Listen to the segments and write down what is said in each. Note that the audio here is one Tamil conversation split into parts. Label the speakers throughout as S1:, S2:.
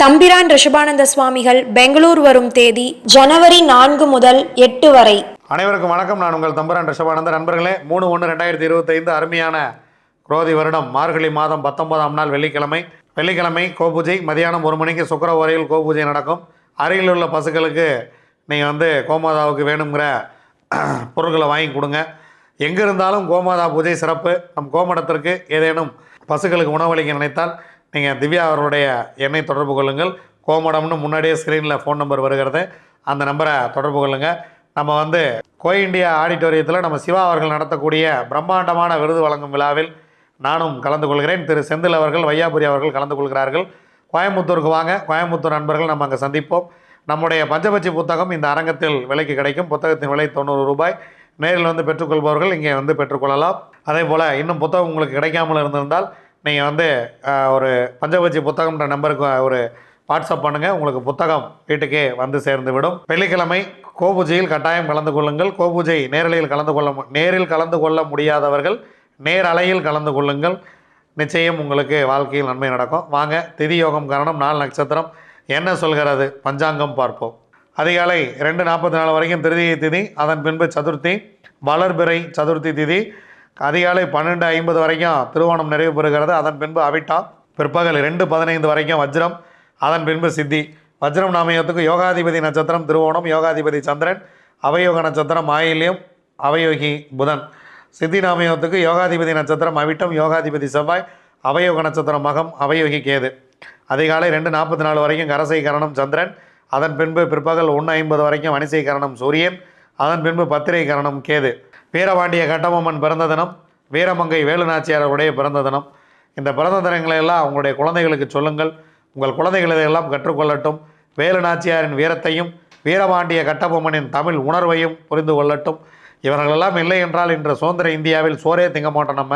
S1: தம்பிரான் ரிஷபானந்த சுவாமிகள் பெங்களூர் வரும் தேதி ஜனவரி நான்கு முதல் எட்டு வரை.
S2: அனைவருக்கும் வணக்கம். நான் உங்கள் தம்பரான் ரிஷபானந்த நண்பர்களே மூணு ஒன்று ரெண்டாயிரத்தி இருபத்தைந்து அருமையான குரோதி வருடம். மார்கழி மாதம் பத்தொன்பதாம் நாள் வெள்ளிக்கிழமை. வெள்ளிக்கிழமை கோபூஜை. மதியானம் ஒரு மணிக்கு சுக்கர உரையில் கோபூஜை நடக்கும். அருகில் உள்ள பசுக்களுக்கு நீங்கள் வந்து கோமாதாவுக்கு வேணுங்கிற பொருட்களை வாங்கி கொடுங்க. எங்கே இருந்தாலும் கோமாதா பூஜை சிறப்பு. நம் கோமடத்திற்கு ஏதேனும் பசுக்களுக்கு உணவளிக்க நினைத்தால் நீங்கள் திவ்யா அவர்களுடைய எண்ணை தொடர்பு கொள்ளுங்கள். கோமடம்னு முன்னாடியே ஸ்க்ரீனில் ஃபோன் நம்பர் வருகிறது. அந்த நம்பரை தொடர்பு கொள்ளுங்கள் நம்ம வந்து கோ இண்டியா ஆடிட்டோரியத்தில் நம்ம சிவா அவர்கள் நடத்தக்கூடிய பிரம்மாண்டமான விருது வழங்கும் விழாவில் நானும் கலந்து கொள்கிறேன். திரு செந்தில் அவர்கள் வையாபுரி அவர்கள் கலந்து கொள்கிறார்கள். கோயம்புத்தூருக்கு வாங்க. கோயம்புத்தூர் நண்பர்கள் நம்ம அங்கே சந்திப்போம். நம்முடைய பஞ்சபட்சி புத்தகம் இந்த அரங்கத்தில் விலைக்கு கிடைக்கும். புத்தகத்தின் விலை தொண்ணூறு ரூபாய். நேரில் வந்து பெற்றுக்கொள்பவர்கள் இங்கே வந்து பெற்றுக்கொள்ளலாம். அதே போல் இன்னும் புத்தகம் உங்களுக்கு கிடைக்காமல் இருந்திருந்தால் நீங்கள் வந்து ஒரு பஞ்சபட்சி புத்தகம்ன்ற நம்பருக்கு ஒரு வாட்ஸ்அப் பண்ணுங்கள் உங்களுக்கு புத்தகம் வீட்டுக்கே வந்து சேர்ந்து விடும். வெள்ளிக்கிழமை கோபூஜையில் கட்டாயம் கலந்து கொள்ளுங்கள். கோபூஜை நேரலையில் கலந்து கொள்ள நேரில் கலந்து கொள்ள முடியாதவர்கள் நேரலையில் கலந்து கொள்ளுங்கள். நிச்சயம் உங்களுக்கு வாழ்க்கையில் நன்மை நடக்கும். வாங்க திதி யோகம் காரணம் நாலு நட்சத்திரம். என்ன சொல்கிறது? பஞ்சாங்கம் பார்ப்போம். அதிகாலை ரெண்டு நாற்பத்தி நாலு வரைக்கும் திருதியை திதி அதன் பின்பு சதுர்த்தி வளர்பிறை சதுர்த்தி திதி அதிகாலை பன்னெண்டு ஐம்பது வரைக்கும் திருவோணம் நிறைவு பெறுகிறது. அதன் பின்பு அவிட்டா பிற்பகல் ரெண்டு பதினைந்து வரைக்கும் வஜ்ரம் அதன் பின்பு சித்தி. வஜ்ரம் நாமயத்துக்கு யோகாதிபதி நட்சத்திரம் திருவோணம் யோகாதிபதி சந்திரன் அவயோக நட்சத்திரம் ஆயில்யம் அவயோகி புதன். சித்தி நாமயத்துக்கு யோகாதிபதி நட்சத்திரம் அவிட்டம் யோகாதிபதி செவ்வாய் அவயோக நட்சத்திரம் மகம் அவயோகி கேது. அதிகாலை ரெண்டு நாற்பத்தி நாலு வரைக்கும் கரசை கரணம் சந்திரன் அதன் பின்பு பிற்பகல் ஒன்று ஐம்பது வரைக்கும் வணிசை கரணம் சூரியன் அதன் பின்பு பத்திரை கரணம் கேது. வீரபாண்டிய கட்டபொம்மன் பிறந்த தினம் வீரமங்கை வேலுநாச்சியாருடைய பிறந்த தினம். இந்த பிறந்த தினங்களை எல்லாம் உங்களுடைய குழந்தைகளுக்கு சொல்லுங்கள். உங்கள் குழந்தைகள் இதையெல்லாம் கற்றுக்கொள்ளட்டும். வேலுநாச்சியாரின் வீரத்தையும் வீரபாண்டிய கட்டபொம்மனின் தமிழ் உணர்வையும் புரிந்து கொள்ளட்டும். இவர்களெல்லாம் இல்லை என்றால் இன்று சுதந்திர இந்தியாவில் சோரே திங்க மாட்டோம் நம்ம.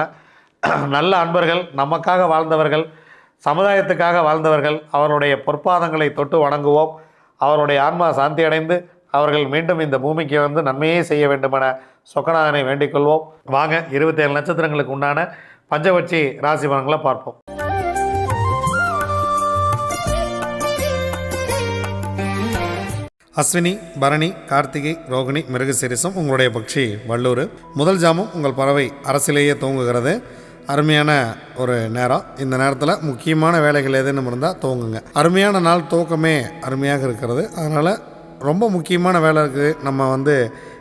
S2: நல்ல அன்பர்கள் நமக்காக வாழ்ந்தவர்கள் சமுதாயத்துக்காக வாழ்ந்தவர்கள் அவருடைய பொற்பாதங்களை தொட்டு வணங்குவோம். அவருடைய ஆன்மா சாந்தி அடைந்து அவர்கள் மீண்டும் இந்த பூமிக்கு வந்து நன்மையே செய்ய வேண்டுமென சொக்கநாதனை வேண்டிக் கொள்வோம் வாங்க இருபத்தேழு நட்சத்திரங்களுக்கு உண்டான பஞ்சவட்சி ராசி பலன்களை பார்ப்போம். அஸ்வினி பரணி கார்த்திகை ரோகிணி மிருகசிரிசம் உங்களுடைய பக்ஷி வள்ளூர். முதல் ஜாமம் உங்கள் பறவை அரசிலேயே தூங்குகிறது. அருமையான ஒரு நேரம். இந்த நேரத்தில் முக்கியமான வேலைகள் எதுன்னு இருந்தால் தூங்குங்க. அருமையான நாள் தூக்கமே அருமையாக இருக்கிறது. அதனால் ரொம்ப முக்கியமான வேலை இருக்குது. நம்ம வந்து